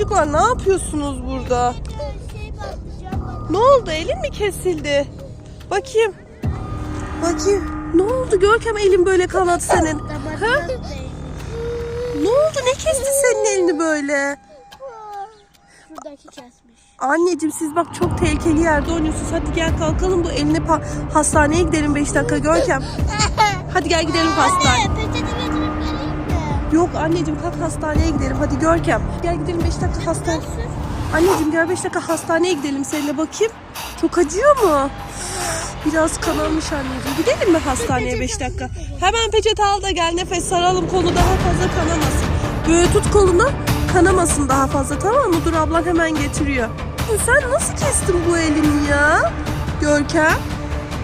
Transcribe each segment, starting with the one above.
Çocuklar ne yapıyorsunuz burada? Şey. Ne oldu? Elin mi kesildi? Bakayım. Bakayım. Ne oldu Görkem elin böyle kanadı senin? Ha? Ne oldu? Ne kesti senin elini böyle? Şuradaki kesmiş. Anneciğim siz bak çok tehlikeli yerde oynuyorsunuz. Hadi gel kalkalım bu eline hastaneye gidelim 5 dakika Görkem. Hadi gel gidelim hastaneye. Yok anneciğim kalk hastaneye gidelim hadi Görkem. Gel gidelim 5 dakika hastane. Anneciğim gel 5 dakika hastaneye gidelim seninle bakayım. Çok acıyor mu? Biraz kanalmış anneciğim. Gidelim mi hastaneye 5 dakika? Hemen peçete al da gel nefes saralım kolu daha fazla kanamasın. Böyle tut kolunu kanamasın daha fazla tamam mı? Dur ablan hemen getiriyor. Sen nasıl kestin bu elini ya? Görkem.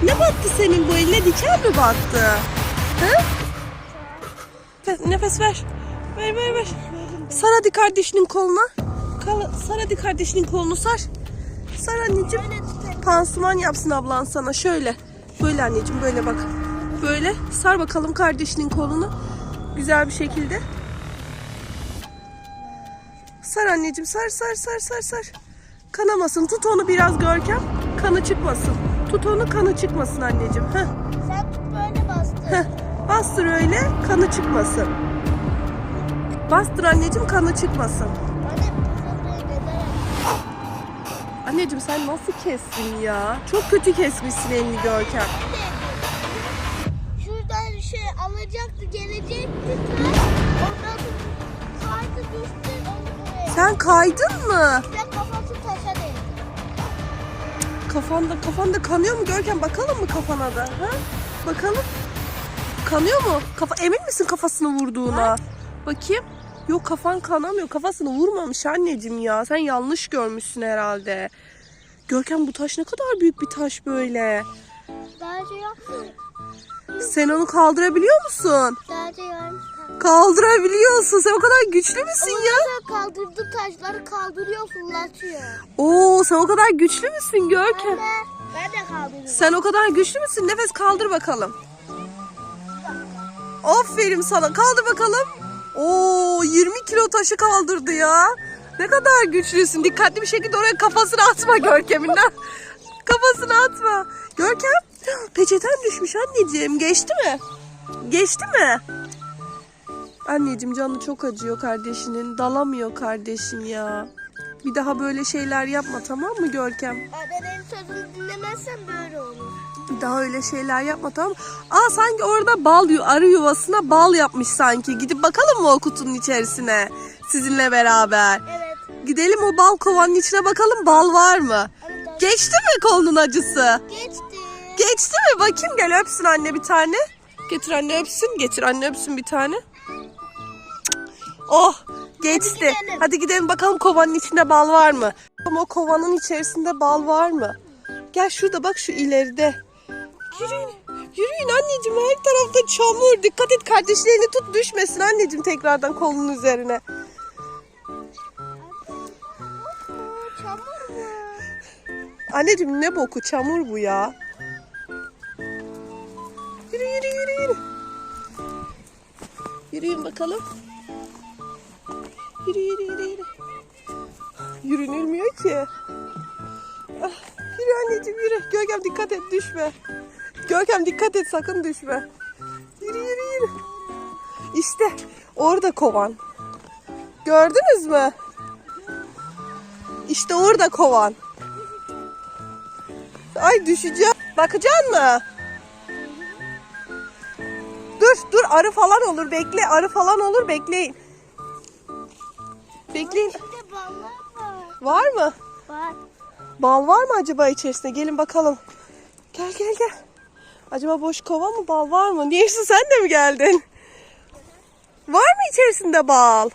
Ne battı senin bu eline? Diken mi battı? He? Nefes, ver. Ver ver ver. Sar hadi kardeşinin koluna. Kal- Sar hadi kardeşinin kolunu sar. Sar anneciğim. Pansuman yapsın ablan sana şöyle. Böyle anneciğim böyle bak. Böyle sar bakalım kardeşinin kolunu. Güzel bir şekilde. Sar anneciğim sar sar sar sar sar. Kanamasın. Tut onu biraz Görkem. Kanı çıkmasın. Tut onu kanı çıkmasın anneciğim. Heh. Sen tut böyle bastır. Heh, bastır öyle kanı çıkmasın. Bastır anneciğim kanı çıkmasın. Anneciğim sen nasıl kestin ya? Çok kötü kesmişsin elini Görkem. Şuradan şey alacaktı gelecekti. Ondan kaydı düştü. Onu buraya. Sen kaydın mı? Bir de kafası taşa değdi. Kafanda kafanda kanıyor mu Görkem? Bakalım mı kafana da? Ha? Bakalım. Kanıyor mu? Kafa emin misin kafasını vurduğuna? Bakayım. Yok kafan kanamıyor. Kafasını vurmamış anneciğim ya. Sen yanlış görmüşsün herhalde. Görkem bu taş ne kadar büyük bir taş böyle. Daha önce yaptı. Sen onu kaldırabiliyor musun? Yarmış. Kaldırabiliyorsun. Sen o kadar güçlü müsün ya? Ama kaldırdı taşları kaldırıyor fırlatıyor. Oo, sen o kadar güçlü müsün Görkem? Anne ben de kaldırıyorum. Sen o kadar güçlü müsün? Nefes kaldır bakalım. Aferin sana. Kaldır bakalım. Oo, 20 kilo taşı kaldırdı ya. Ne kadar güçlüsün. Dikkatli bir şekilde oraya kafasını atma Görkem'inden. kafasını atma. Görkem, peçeten düşmüş anneciğim. Geçti mi? Geçti mi? Anneciğim canı çok acıyor kardeşinin. Dalamıyor kardeşin ya. Bir daha böyle şeyler yapma tamam mı Görkem? Annenin sözünü dinlemezsen böyle olur. Bir daha öyle şeyler yapma tamam mı? Aa sanki orada bal arı yuvasına bal yapmış sanki. Gidip bakalım mı o kutunun içerisine sizinle beraber? Evet. Gidelim o bal kovanın içine bakalım bal var mı? Daha Geçti mi kolunun acısı? geçti. Geçti mi? Bakayım gel öpsün anne bir tane. Getir anne öpsün. Getir anne öpsün bir tane. Oh geçti. gidelim. Hadi gidelim bakalım kovanın içinde bal var mı? Ama o kovanın içerisinde bal var mı? Gel şurada bak şu ileride. Yürüyün. Yürüyün anneciğim her tarafta çamur. Dikkat et kardeşlerini tut düşmesin anneciğim tekrardan kolunun üzerine. Anneciğim ne boku çamur bu ya. Yürü yürü yürü yürü. Yürüyün bakalım. Yürü yürü yürü yürü. Yürünülmüyor ki. Ah, yürü anneciğim yürü. Görkem dikkat et düşme. Görkem dikkat et sakın düşme. Yürü yürü yürü. İşte orada kovan. Gördünüz mü? İşte orada kovan. Ay düşeceğim. Bakacaksın mı? Dur dur arı falan olur bekle. Arı falan olur bekleyin. Bekleyin. İçinde ballar var. Var mı? Var. Bal var mı acaba içerisinde? Gelin bakalım. Gel gel gel. Acaba boş kova mı bal var mı? Niyeyse sen de mi geldin? Var mı içerisinde bal?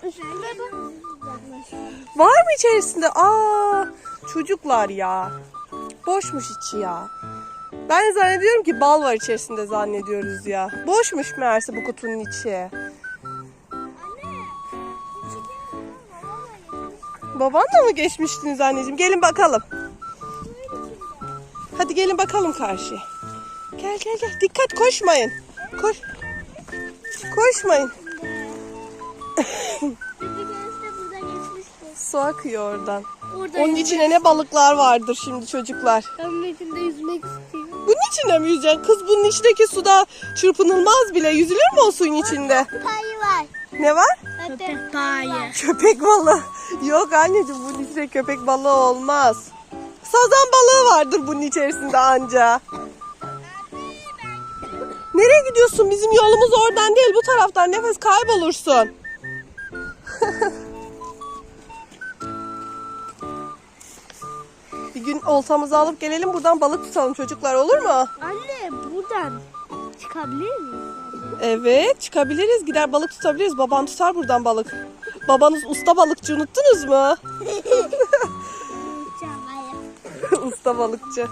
Var mı içerisinde? Aa, çocuklar ya. Boşmuş içi ya. Ben zannediyorum ki bal var içerisinde zannediyoruz ya. Boşmuş meğerse bu kutunun içi. Babanla mı geçmiştiniz anneciğim? Gelin bakalım. Hadi gelin bakalım karşıya. Gel gel gel. Dikkat koşmayın. Koş. Koşmayın. Bir de burada geçmişti. su akıyor oradan. Orada Onun içine ne balıklar vardır şimdi çocuklar. Ben bunun içinde yüzmek istiyorum. Bunun içine mi yüzeceksin? Kız bunun içindeki suda çırpınılmaz bile. Yüzülür mü o suyun içinde? Payı var. Ne var? Köpek payı. Köpek balığı. Yok anneciğim bunun içinde köpek balığı olmaz. Sazan balığı vardır bunun içerisinde anca. Nereye gidiyorsun? Bizim yolumuz oradan değil bu taraftan. Nefes kaybolursun. Bir gün oltamızı alıp gelelim buradan balık tutalım çocuklar olur mu? Anne buradan çıkabilir miyiz? Evet çıkabiliriz gider balık tutabiliriz. Babam tutar buradan balık. Babanız usta balıkçı unuttunuz mu? Usta balıkçı.